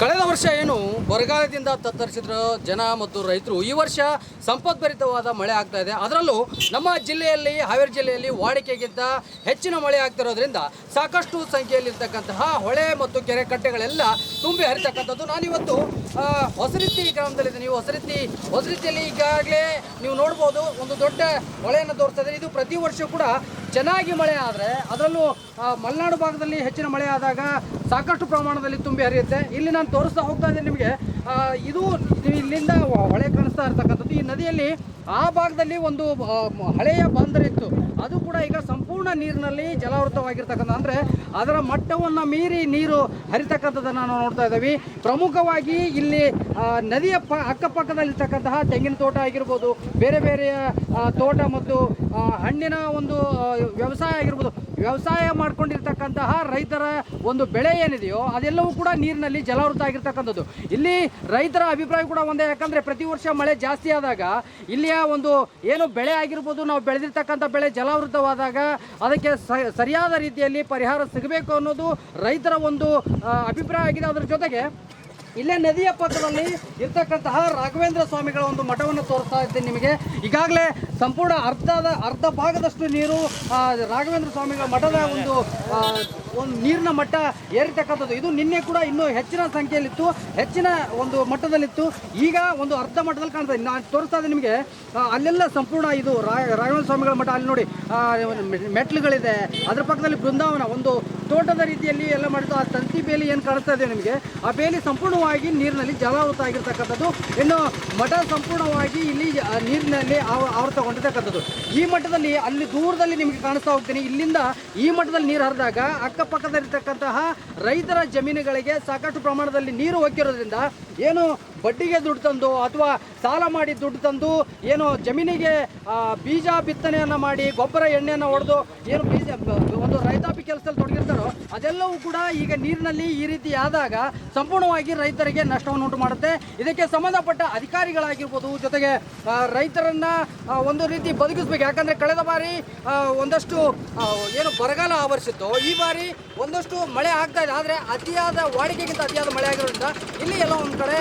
ಕಳೆದ ವರ್ಷ ಏನು ಬರಗಾಲದಿಂದ ತತ್ತರಿಸಿದ್ರ ಜನ ಮತ್ತು ರೈತರು ಈ ವರ್ಷ ಸಂಪದ್ಭರಿತವಾದ ಮಳೆ ಆಗ್ತಾ ಇದೆ. ಅದರಲ್ಲೂ ನಮ್ಮ ಜಿಲ್ಲೆಯಲ್ಲಿ ಹಾವೇರಿ ಜಿಲ್ಲೆಯಲ್ಲಿ ವಾಡಿಕೆಗಿಂತ ಹೆಚ್ಚಿನ ಮಳೆ ಆಗ್ತಿರೋದ್ರಿಂದ ಸಾಕಷ್ಟು ಸಂಖ್ಯೆಯಲ್ಲಿರ್ತಕ್ಕಂತಹ ಹೊಳೆ ಮತ್ತು ಕೆರೆ ಕಟ್ಟೆಗಳೆಲ್ಲ ತುಂಬಿ ಹರಿತಕ್ಕಂಥದ್ದು. ನಾನಿವತ್ತು ಆ, ಹೊಸರಿತ್ತಿ ಗ್ರಾಮದಲ್ಲಿದ್ದೀನಿ. ನೀವು ಹೊಸರಿತ್ತಿ ಹೊಸರಿತ್ತಿಯಲ್ಲಿ ಈಗಾಗಲೇ ನೀವು ನೋಡ್ಬೋದು ಒಂದು ದೊಡ್ಡ ಹೊಳೆಯನ್ನು ತೋರಿಸ್ತಾ ಇದ್ದಾರೆ. ಇದು ಪ್ರತಿ ವರ್ಷ ಕೂಡ ಚೆನ್ನಾಗಿ ಮಳೆ ಆದರೆ ಅದರಲ್ಲೂ ಮಲೆನಾಡು ಭಾಗದಲ್ಲಿ ಹೆಚ್ಚಿನ ಮಳೆ ಆದಾಗ ಸಾಕಷ್ಟು ಪ್ರಮಾಣದಲ್ಲಿ ತುಂಬಿ ಹರಿಯುತ್ತೆ. ಇಲ್ಲಿ ನಾನು ತೋರಿಸ್ತಾ ಹೋಗ್ತಾ ಇದ್ದೀನಿ ನಿಮಗೆ. ಇದು ಇಲ್ಲಿಂದ ಹೊಳೆ ಕಾಣಿಸ್ತಾ ಇರ್ತಕ್ಕಂಥದ್ದು. ಈ ನದಿಯಲ್ಲಿ ಆ ಭಾಗದಲ್ಲಿ ಒಂದು ಹಳೆಯ ಬಂದರ್ ಇತ್ತು. ಅದು ಕೂಡ ಈಗ ಸಂಪೂರ್ಣ ನೀರಿನಲ್ಲಿ ಜಲಾವೃತವಾಗಿರ್ತಕ್ಕಂಥ ಅಂದರೆ ಅದರ ಮಟ್ಟವನ್ನು ಮೀರಿ ನೀರು ಹರಿತಕ್ಕಂಥದ್ದನ್ನು ನಾವು ನೋಡ್ತಾ ಇದ್ದೀವಿ. ಪ್ರಮುಖವಾಗಿ ಇಲ್ಲಿ ನದಿಯ ಪ, ಅಕ್ಕಪಕ್ಕದಲ್ಲಿರ್ತಕ್ಕಂತಹ ತೆಂಗಿನ ತೋಟ ಆಗಿರ್ಬೋದು, ಬೇರೆ ಬೇರೆಯ ತೋಟ ಮತ್ತು ಹಣ್ಣಿನ ಒಂದು ವ್ಯವಸಾಯ ಆಗಿರ್ಬೋದು. ವ್ಯವಸಾಯ ಮಾಡ್ಕೊಂಡಿರ್ತಕ್ಕಂತಹ ರೈತರ ಒಂದು ಬೆಳೆ ಏನಿದೆಯೋ ಅದೆಲ್ಲವೂ ಕೂಡ ನೀರಿನಲ್ಲಿ ಜಲಾವೃತ ಆಗಿರ್ತಕ್ಕಂಥದ್ದು. ಇಲ್ಲಿ ರೈತರ ಅಭಿಪ್ರಾಯ ಕೂಡ ಒಂದೇ, ಯಾಕಂದರೆ ಪ್ರತಿ ವರ್ಷ ಮಳೆ ಜಾಸ್ತಿ ಆದಾಗ ಇಲ್ಲಿಯ ಒಂದು ಏನು ಬೆಳೆ ಆಗಿರ್ಬೋದು, ನಾವು ಬೆಳೆದಿರ್ತಕ್ಕಂಥ ಬೆಳೆ ಜಲಾವೃತವಾದಾಗ ಅದಕ್ಕೆ ಸರಿಯಾದ ರೀತಿಯಲ್ಲಿ ಪರಿಹಾರ ಸಿಗಬೇಕು ಅನ್ನೋದು ರೈತರ ಒಂದು ಅಭಿಪ್ರಾಯ ಆಗಿದೆ. ಅದರ ಜೊತೆಗೆ ಇಲ್ಲೇ ನದಿಯ ಪಕ್ಕದಲ್ಲಿ ಇರ್ತಕ್ಕಂತಹ ರಾಘವೇಂದ್ರ ಸ್ವಾಮಿಗಳ ಒಂದು ಮಠವನ್ನು ತೋರಿಸ್ತಾ ಇದ್ದೀನಿ ನಿಮಗೆ. ಈಗಾಗಲೇ ಸಂಪೂರ್ಣ ಅರ್ಧದ, ಅರ್ಧ ಭಾಗದಷ್ಟು ನೀರು ರಾಘವೇಂದ್ರ ಸ್ವಾಮಿಗಳ ಮಠದ ಒಂದು ಒಂದು ನೀರಿನ ಮಟ್ಟ ಏರಿತಕ್ಕಂಥದ್ದು ಇದು ನಿನ್ನೆ ಕೂಡ ಇನ್ನೂ ಹೆಚ್ಚಿನ ಸಂಖ್ಯೆಯಲ್ಲಿತ್ತು. ಹೆಚ್ಚಿನ ಒಂದು ಮಟ್ಟದಲ್ಲಿತ್ತು. ಈಗ ಒಂದು ಅರ್ಧ ಮಟ್ಟದಲ್ಲಿ ಕಾಣ್ತದೆ ನಾನು ತೋರಿಸ್ತಾ ಇದೆ ನಿಮಗೆ. ಅಲ್ಲೆಲ್ಲ ಸಂಪೂರ್ಣ ಇದು ರಾಘವೇಂದ್ರ ಸ್ವಾಮಿಗಳ ಮಠ. ಅಲ್ಲಿ ನೋಡಿ ಮೆಟ್ಲುಗಳಿದೆ. ಅದರ ಪಕ್ಕದಲ್ಲಿ ಬೃಂದಾವನ. ಒಂದು ತೋಟದ ರೀತಿಯಲ್ಲಿ ಎಲ್ಲ ಮಾಡಿದ್ದು. ಆ ತಂತಿ ಬೇಲಿ ಏನು ಕಾಣಿಸ್ತಾ ಇದೆ ನಿಮಗೆ? ಆ ಬೇಲಿ ಸಂಪೂರ್ಣವಾಗಿ ನೀರಿನಲ್ಲಿ ಜಲಾವೃತ ಆಗಿರ್ತಕ್ಕಂಥದ್ದು. ಇನ್ನು ಮಠ ಸಂಪೂರ್ಣವಾಗಿ ಇಲ್ಲಿ ನೀರಿನಲ್ಲಿ ಆವ- ಆವೃತಗೊಂಡಿರ್ತಕ್ಕಂಥದ್ದು. ಈ ಮಠದಲ್ಲಿ, ಅಲ್ಲಿ ದೂರದಲ್ಲಿ ನಿಮಗೆ ಕಾಣಿಸ್ತಾ ಹೋಗ್ತೀನಿ. ಇಲ್ಲಿಂದ ಈ ಮಠದಲ್ಲಿ ನೀರು ಹರಿದಾಗ ಅಕ್ಕಪಕ್ಕದಲ್ಲಿರ್ತಕ್ಕಂತಹ ರೈತರ ಜಮೀನುಗಳಿಗೆ ಸಾಕಷ್ಟು ಪ್ರಮಾಣದಲ್ಲಿ ನೀರು ಹೋಗಿರೋದ್ರಿಂದ ಏನು ಬಡ್ಡಿಗೆ ದುಡ್ಡು ತಂದು ಅಥವಾ ಸಾಲ ಮಾಡಿ ದುಡ್ಡು ತಂದು ಏನು ಜಮೀನಿಗೆ ಬೀಜ ಬಿತ್ತನೆಯನ್ನು ಮಾಡಿ ಗೊಬ್ಬರ ಎಣ್ಣೆಯನ್ನು ಹೊಡೆದು ಏನು ಬೀಜ ಒಂದು ರೈತಾಪಿ ಕೆಲಸದಲ್ಲಿ ತೊಡಗಿರ್ತಾರೋ, ಅದೆಲ್ಲವೂ ಕೂಡ ಈಗ ನೀರಿನಲ್ಲಿ ಈ ರೀತಿ ಆದಾಗ ಸಂಪೂರ್ಣವಾಗಿ ರೈತರಿಗೆ ನಷ್ಟವನ್ನು ಉಂಟು ಮಾಡುತ್ತೆ. ಇದಕ್ಕೆ ಸಂಬಂಧಪಟ್ಟ ಅಧಿಕಾರಿಗಳಾಗಿರ್ಬೋದು, ಜೊತೆಗೆ ರೈತರನ್ನು ಒಂದು ರೀತಿ ಬದುಕಿಸ್ಬೇಕು. ಯಾಕಂದರೆ ಕಳೆದ ಬಾರಿ ಒಂದಷ್ಟು ಏನು ಬರಗಾಲ ಆವರಿಸಿತ್ತು. ಈ ಬಾರಿ ಒಂದಷ್ಟು ಮಳೆ ಆಗ್ತಾ ಇದೆ. ಆದರೆ ಅತಿಯಾದ ವಾಡಿಕೆಗಿಂತ ಅತಿಯಾದ ಮಳೆ ಆಗಿರೋದ್ರಿಂದ ಇಲ್ಲಿ ಎಲ್ಲ ಒಂದು ಕಡೆ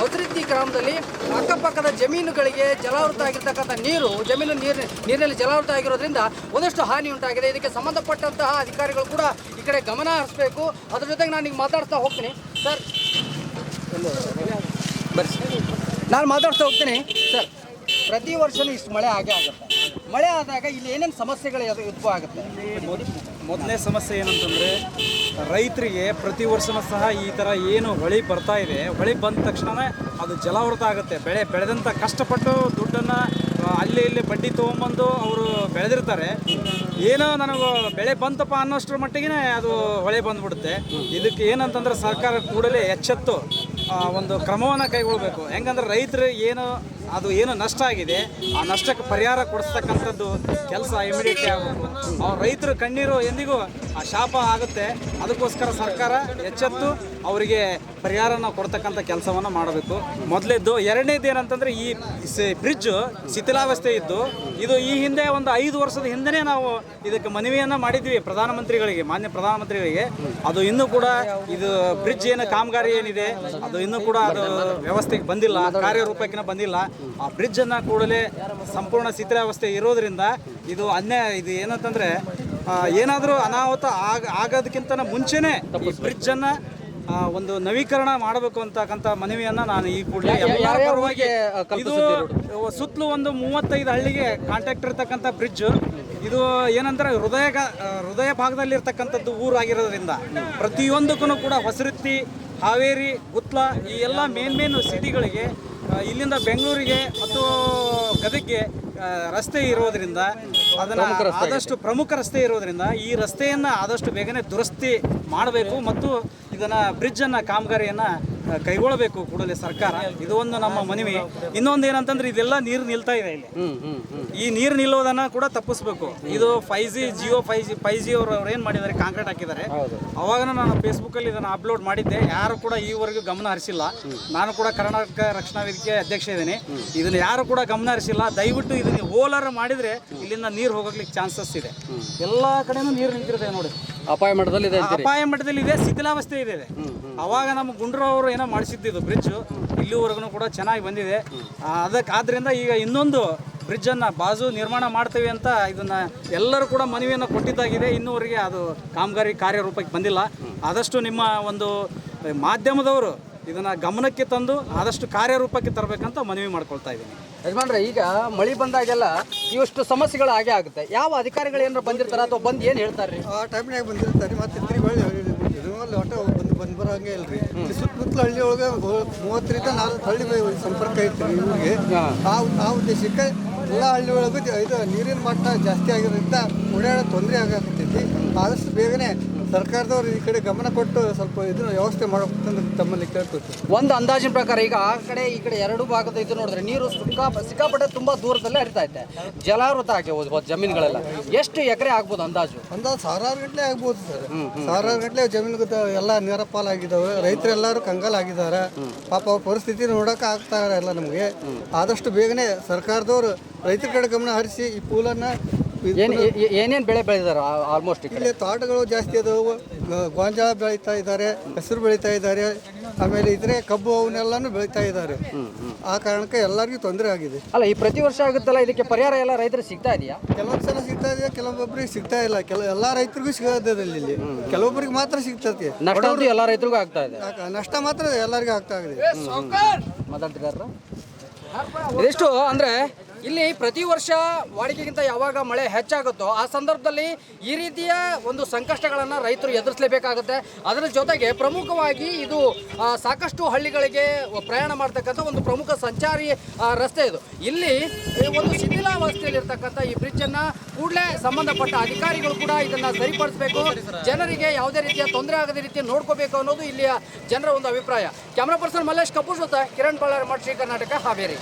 ಹೊಸರಿದ್ದಿ ಗ್ರಾಮದಲ್ಲಿ ಅಕ್ಕಪಕ್ಕದ ಜಮೀನುಗಳಿಗೆ ಜಲಾವೃತ ಆಗಿರ್ತಕ್ಕಂಥ ನೀರು ಜಮೀನು ನೀರು ನೀರಿನಲ್ಲಿ ಜಲಾವೃತ ಆಗಿರೋದ್ರಿಂದ ಒಂದಷ್ಟು ಹಾನಿ ಉಂಟಾಗಿದೆ. ಇದಕ್ಕೆ ಸಂಬಂಧಪಟ್ಟಂತಹ ಅಧಿಕಾರಿಗಳು ಕೂಡ ಈ ಕಡೆ ಗಮನ ಹರಿಸಬೇಕು. ಅದ್ರ ಜೊತೆಗೆ ನಾನು ಈಗ ಮಾತಾಡ್ತಾ ಹೋಗ್ತೀನಿ. ಸರ್. ನಾನು ಮಾತಾಡ್ತಾ ಹೋಗ್ತೀನಿ. ಸರ್ ಪ್ರತಿ ವರ್ಷವೂ ಇಷ್ಟು ಮಳೆ ಆಗೇ ಆಗುತ್ತೆ. ಮಳೆ ಆದಾಗ ಇಲ್ಲಿ ಏನೇನು ಸಮಸ್ಯೆಗಳು ಉದ್ಭವ ಆಗುತ್ತೆ? ಮೊದಲನೇ ಸಮಸ್ಯೆ ಏನಂತಂದರೆ, ರೈತರಿಗೆ ಪ್ರತಿ ವರ್ಷವೂ ಸಹ ಈ ಥರ ಏನು ಹೊಳಿ ಬರ್ತಾ ಇದೆ. ಹೊಳಿ ಬಂದ ತಕ್ಷಣವೇ ಅದು ಜಲಾವೃತ ಆಗುತ್ತೆ. ಬೆಳೆ ಬೆಳೆದಂಥ ಕಷ್ಟಪಟ್ಟು ದುಡ್ಡನ್ನು ಅಲ್ಲಿ ಇಲ್ಲಿ ಬಡ್ಡಿ ತೊಗೊಂಬಂದು ಅವರು ಬೆಳೆದಿರ್ತಾರೆ. ಏನೋ ನನಗೆ ಬೆಳೆ ಬಂತಪ್ಪ ಅನ್ನೋಷ್ಟರ ಮಟ್ಟಿಗೆ ಅದು ಹೊಳೆ ಬಂದ್ಬಿಡುತ್ತೆ. ಇದಕ್ಕೆ ಏನಂತಂದ್ರೆ ಸರ್ಕಾರ ಕೂಡಲೇ ಎಚ್ಚೆತ್ತು ಒಂದು ಕ್ರಮವನ್ನು ಕೈಗೊಳ್ಳಬೇಕು ಹೆಂಗಂದ್ರೆ ರೈತರು ಏನು ಅದು ಏನು ನಷ್ಟ ಆಗಿದೆ, ಆ ನಷ್ಟಕ್ಕೆ ಪರಿಹಾರ ಕೊಡಿಸ್ತಕ್ಕಂಥದ್ದು ಕೆಲಸ ಇಮಿಡಿಯೇಟ್ಲಿ ಆಗಬೇಕು ಅವ್ರ ರೈತರ ಕಣ್ಣೀರು ಎಂದಿಗೂ ಆ ಶಾಪ ಆಗುತ್ತೆ. ಅದಕ್ಕೋಸ್ಕರ ಸರ್ಕಾರ ಎಚ್ಚೆತ್ತು ಅವರಿಗೆ ಪರಿಹಾರನ ಕೊಡ್ತಕ್ಕಂಥ ಕೆಲಸವನ್ನು ಮಾಡಬೇಕು. ಮೊದಲಿದ್ದು ಎರಡನೇದು ಏನಂತಂದ್ರೆ ಈ ಬ್ರಿಡ್ಜ್ ಶಿಥಿಲಾವಸ್ಥೆ ಇದ್ದು, ಇದು ಈ ಹಿಂದೆ ಒಂದು ಐದು ವರ್ಷದ ಹಿಂದೆನೇ ನಾವು ಇದಕ್ಕೆ ಮನವಿಯನ್ನು ಮಾಡಿದ್ವಿ ಪ್ರಧಾನಮಂತ್ರಿಗಳಿಗೆ, ಮಾನ್ಯ ಪ್ರಧಾನಮಂತ್ರಿಗಳಿಗೆ. ಅದು ಇನ್ನೂ ಕೂಡ ಇದು ಬ್ರಿಡ್ಜ್ ಏನು ಕಾಮಗಾರಿ ಏನಿದೆ, ಅದು ಇನ್ನೂ ಕೂಡ ಅದು ವ್ಯವಸ್ಥೆಗೆ ಬಂದಿಲ್ಲ ಕಾರ್ಯರೂಪಕ್ಕೆನ ಬಂದಿಲ್ಲ. ಆ ಬ್ರಿಡ್ಜನ್ನು ಕೂಡಲೇ ಸಂಪೂರ್ಣ ಶಿಥಿಲಾವಸ್ಥೆ ಇರೋದ್ರಿಂದ ಇದು ಅನ್ಯಾಯ ಇದು ಏನಂತಂದ್ರೆ ಏನಾದರೂ ಅನಾಹುತ ಆಗ ಆಗೋದಕ್ಕಿಂತ ಮುಂಚೆನೇ ಈ ಬ್ರಿಡ್ಜನ್ನು ಒಂದು ನವೀಕರಣ ಮಾಡಬೇಕು ಅಂತಕ್ಕಂಥ ಮನವಿಯನ್ನ ನಾನು ಈ ಕೂಡಲೇ ಎಲ್ಲರ ಪರವಾಗಿ ಇದು ಸುತ್ತಲೂ ಒಂದು ಮೂವತ್ತೈದು ಹಳ್ಳಿಗೆ ಕಾಂಟ್ಯಾಕ್ಟ್ ಇರ್ತಕ್ಕಂಥ ಬ್ರಿಡ್ಜ್ ಇದು ಏನಂದ್ರೆ ಹೃದಯ ಹೃದಯ ಭಾಗದಲ್ಲಿರ್ತಕ್ಕಂಥದ್ದು ಊರಾಗಿರೋದ್ರಿಂದ ಪ್ರತಿಯೊಂದಕ್ಕೂ ಕೂಡ ಹೊಸರಿತ್ತಿ ಹಾವೇರಿ ಗುತ್ಲ ಈ ಎಲ್ಲ ಮೇನ್ ಮೇನ್ ಸಿಟಿಗಳಿಗೆ ಇಲ್ಲಿಂದ ಬೆಂಗಳೂರಿಗೆ ಮತ್ತು ಗದಗ್ಗೆ ರಸ್ತೆ ಇರೋದ್ರಿಂದ ಅದನ್ನ ಆದಷ್ಟು ಪ್ರಮುಖ ರಸ್ತೆ ಇರೋದ್ರಿಂದ ಈ ರಸ್ತೆಯನ್ನ ಆದಷ್ಟು ಬೇಗನೆ ದುರಸ್ತಿ ಮಾಡಬೇಕು ಮತ್ತು ಇದನ್ನ ಬ್ರಿಡ್ಜ್ ಅನ್ನ ಕಾಮಗಾರಿಯನ್ನ ಕೈಗೊಳ್ಳಬೇಕು ಕೂಡಲೇ ಸರ್ಕಾರ. ಇದು ಒಂದು ನಮ್ಮ ಮನವಿ. ಇನ್ನೊಂದು ಏನಂತಂದ್ರೆ ಇದೆಲ್ಲ ನೀರು ನಿಲ್ತಾ ಇದೆ ಇಲ್ಲಿ. ಈ ನೀರು ನಿಲ್ಲೋದನ್ನ ಕೂಡ ತಪ್ಪಿಸ್ಬೇಕು. ಇದು five G Jio five G five G ಅವರು ಅವ್ರು ಏನು ಮಾಡಿದ್ದಾರೆ? ಕಾಂಕ್ರೀಟ್ ಹಾಕಿದ್ದಾರೆ. ಅವಾಗ ನಾನು ಫೇಸ್ಬುಕ್ಕಲ್ಲಿ ಇದನ್ನು ಅಪ್ಲೋಡ್ ಮಾಡಿದ್ದೆ. ಯಾರು ಕೂಡ ಈವರೆಗೂ ಗಮನ ಹರಿಸಿಲ್ಲ. ನಾನು ಕೂಡ ಕರ್ನಾಟಕ ರಕ್ಷಣಾ ವೇದಿಕೆ ಅಧ್ಯಕ್ಷ ಇದ್ದೀನಿ. ಇದನ್ನ ಯಾರು ಕೂಡ ಗಮನ ಹರಿಸಿಲ್ಲ. ದಯವಿಟ್ಟು ಇದನ್ನ ಹೋಲಾರ ಮಾಡಿದ್ರೆ ಇಲ್ಲಿಂದ ನೀರು ಹೋಗೋಕ್ಲಿಕ್ಕೆ ಚಾನ್ಸಸ್ ಇದೆ. ಎಲ್ಲ ಕಡೆನೂ ನೀರು ನಿಂತಿರುತ್ತೆ ನೋಡಿ. ಅಪಾಯ ಮಟ್ಟದಲ್ಲಿ ಇದೆ ಅಂತೀರಿ? ಅಪಾಯ ಮಟ್ಟದಲ್ಲಿ ಇದೆ ಶಿಥಿಲಾವಸ್ಥೆ ಇದೆ ಇದೆ. ಅವಾಗ ನಮ್ಮ ಗುಂಡ್ರ ಅವರು ಏನೋ ಮಾಡಿಸಿದ್ದು ಬ್ರಿಡ್ಜ್ ಇಲ್ಲಿವರೆಗೂ ಕೂಡ ಚೆನ್ನಾಗಿ ಬಂದಿದೆ. ಆ, ಅದಕ್ಕೆ ಆದ್ರಿಂದ ಈಗ ಇನ್ನೊಂದು ಬ್ರಿಡ್ಜ್ ಅನ್ನ ಬಾಜು ನಿರ್ಮಾಣ ಮಾಡ್ತೇವೆ ಅಂತ ಇದನ್ನ ಎಲ್ಲರೂ ಕೂಡ ಮನವಿಯನ್ನು ಕೊಟ್ಟಿದ್ದಾಗಿದೆ. ಇನ್ನೂವರೆಗೆ ಅದು ಕಾಮಗಾರಿ ಕಾರ್ಯರೂಪಕ್ಕೆ ಬಂದಿಲ್ಲ. ಆದಷ್ಟು ನಿಮ್ಮ ಒಂದು ಮಾಧ್ಯಮದವರು ಇದನ್ನ ಗಮನಕ್ಕೆ ತಂದು ಆದಷ್ಟು ಕಾರ್ಯರೂಪಕ್ಕೆ ತರಬೇಕಂತ ಮನವಿ ಮಾಡ್ಕೊಳ್ತಾ ಇದ್ದೀನಿ. ಯಜಮಾನ್ರೆ ಈಗ ಮಳೆ ಬಂದಾಗೆಲ್ಲ ಇವಷ್ಟು ಸಮಸ್ಯೆಗಳು ಆಗೇ ಆಗುತ್ತೆ. ಯಾವ ಅಧಿಕಾರಿಗಳು ಏನಾರು ಬಂದಿರ್ತಾರೆ ಅಥವಾ ಬಂದು ಏನು ಹೇಳ್ತಾರೆ ಆ ಟೈಮ್ನಾಗ ಬಂದಿರ್ತಾರೆ ಮತ್ತೆ ಒಟ್ಟು ಬಂದು ಬಂದು ಬರೋಂಗೆ ಇಲ್ರಿ. ಇಲ್ಲಿ ಸುತ್ತಮುತ್ತಲ ಹಳ್ಳಿ ಒಳಗೆ ಮೂವತ್ತರಿಂದ ನಾಲ್ಕು ಹಳ್ಳಿ ಸಂಪರ್ಕ ಐತಿ ಇವ್ರಿಗೆ ಆ ಆ ಉದ್ದೇಶಕ್ಕೆ ಎಲ್ಲ ಹಳ್ಳಿ ಒಳಗೂ ಇದು ನೀರಿನ ಮಟ್ಟ ಜಾಸ್ತಿ ಆಗಿರೋದ್ರಿಂದ ಓಡಾಡೋ ತೊಂದರೆ ಆಗಕತ್ತೈತಿ. ಆದಷ್ಟು ಬೇಗನೆ ಸರ್ಕಾರದವ್ರು ಈ ಕಡೆ ಗಮನ ಕೊಟ್ಟು ಸ್ವಲ್ಪ ಇದನ್ನ ವ್ಯವಸ್ಥೆ ಮಾಡಬೇಕಂತ ತಮ್ಮಲ್ಲಿ ಕೇಳ್ಕೊತೀವಿ ಒಂದು ಅಂದಾಜಿನ ಪ್ರಕಾರ ಈಗ ಆ ಕಡೆ ಈ ಕಡೆ ಎರಡು ಭಾಗದ ಇದು ನೋಡಿದ್ರೆ ನೀರು ಸಿಕ್ಕಾ ಸಿಕ್ಕಾಪಟ್ಟೆ ತುಂಬಾ ದೂರದಲ್ಲೇ ಹರಿತಾ ಇದೆ ಜಲಾವೃತ ಆಗಿ ಹೋದ್ ಹೋದ್ ಜಮೀನುಗಳೆಲ್ಲ. ಎಷ್ಟು ಎಕರೆ ಆಗ್ಬೋದು ಅಂದಾಜು? ಅಂದಾಜು ಸಾವಿರಾರು ಗಂಟಲೆ ಆಗ್ಬೋದು ಸರ್. ಸಾವಿರಾರು ಗಂಟಲೆ ಜಮೀನು ಎಲ್ಲ ನೀರಪ್ಪಾಲಾಗಿದ್ದಾವೆ ರೈತರೆಲ್ಲರೂ ಕಂಗಾಲಾಗಿದ್ದಾರೆ. ಪಾಪ ಅವ್ರ ಪರಿಸ್ಥಿತಿ ನೋಡೋಕೆ ಆಗ್ತಾ ಇಲ್ಲ ನಮಗೆ. ಆದಷ್ಟು ಬೇಗನೆ ಸರ್ಕಾರದವರು ರೈತರ ಕಡೆ ಗಮನ ಹರಿಸಿ ಈ ಪೂಲನ್ನು ಏನ್ ಏನೇನು ಬೆಳೆ ಬೆಳೆದಾರ ಆಲ್ಮೋಸ್ಟ್ ಇಲ್ಲಿ ತೋಟಗಳು ಜಾಸ್ತಿ ಅದಾವು. ಗ- ಗೋಂಜಾಳ ಬೆಳೀತಾ ಇದ್ದಾರೆ ಹೆಸರು ಬೆಳೀತಾ ಇದ್ದಾರೆ. ಆಮೇಲೆ ಇದ್ರೆ ಕಬ್ಬು ಅವನ್ನೆಲ್ಲಾನು ಬೆಳೀತಾ ಇದ್ದಾರೆ. ಆ ಕಾರಣಕ್ಕೆ ಎಲ್ಲರಿಗೂ ತೊಂದರೆ ಆಗಿದೆ. ಅಲ್ಲ ಈ ಪ್ರತಿ ವರ್ಷ ಆಗುತ್ತಲ್ಲ ಇದಕ್ಕೆ ಪರಿಹಾರ ಎಲ್ಲ ರೈತರು ಸಿಗ್ತಾ ಇದೆಯಾ? ಕೆಲವೊಂದು ಸಲ ಸಿಗ್ತಾ ಇದೆಯಾ ಕೆಲವೊಬ್ಬರಿಗೆ ಸಿಗ್ತಾ ಇಲ್ಲ. ಕೆಲ ಎಲ್ಲ ರೈತರಿಗೂ ಸಿಗೋದಿಲ್ಲ ಇಲ್ಲಿ. ಕೆಲವೊಬ್ಬರಿಗೆ ಮಾತ್ರ ಸಿಗ್ತೈತಿ ನಷ್ಟ ಎಲ್ಲ ರೈತರಿಗೂ ಆಗ್ತಾ ಇದೆ. ಯಾಕ- ನಷ್ಟ ಮಾತ್ರ ಎಲ್ಲರಿಗೂ ಆಗ್ತಾ ಇದೆ. ಮಾತಾಡ್ತಿದ್ದಾರೆ ಎಷ್ಟು ಅಂದ್ರೆ ಇಲ್ಲಿ ಪ್ರತಿ ವರ್ಷ ವಾಡಿಕೆಗಿಂತ ಯಾವಾಗ ಮಳೆ ಹೆಚ್ಚಾಗುತ್ತೋ ಆ ಸಂದರ್ಭದಲ್ಲಿ ಈ ರೀತಿಯ ಒಂದು ಸಂಕಷ್ಟಗಳನ್ನು ರೈತರು ಎದುರಿಸಲೇಬೇಕಾಗುತ್ತೆ. ಅದರ ಜೊತೆಗೆ ಪ್ರಮುಖವಾಗಿ ಇದು ಸಾಕಷ್ಟು ಹಳ್ಳಿಗಳಿಗೆ ಪ್ರಯಾಣ ಮಾಡ್ತಕ್ಕಂಥ ಒಂದು ಪ್ರಮುಖ ಸಂಚಾರಿ ರಸ್ತೆ ಇದು. ಇಲ್ಲಿ ಒಂದು ಶಿಥಿಲಾವಸ್ಥೆಯಲ್ಲಿರ್ತಕ್ಕಂಥ ಈ ಬ್ರಿಡ್ಜನ್ನು ಕೂಡಲೇ ಸಂಬಂಧಪಟ್ಟ ಅಧಿಕಾರಿಗಳು ಕೂಡ ಇದನ್ನು ಸರಿಪಡಿಸಬೇಕು. ಜನರಿಗೆ ಯಾವುದೇ ರೀತಿಯ ತೊಂದರೆ ಆಗದ ರೀತಿ ನೋಡ್ಕೋಬೇಕು ಅನ್ನೋದು ಇಲ್ಲಿಯ ಜನರ ಒಂದು ಅಭಿಪ್ರಾಯ. ಕ್ಯಾಮ್ರಾ ಪರ್ಸನ್ ಮಲ್ಲೇಶ್ ಕಪೂರ್ ಜೊತೆ ಕಿರಣ್ ಬಳ್ಳಾರ್ ಮಠ ಶ್ರೀ ಕರ್ನಾಟಕ, ಹಾವೇರಿ.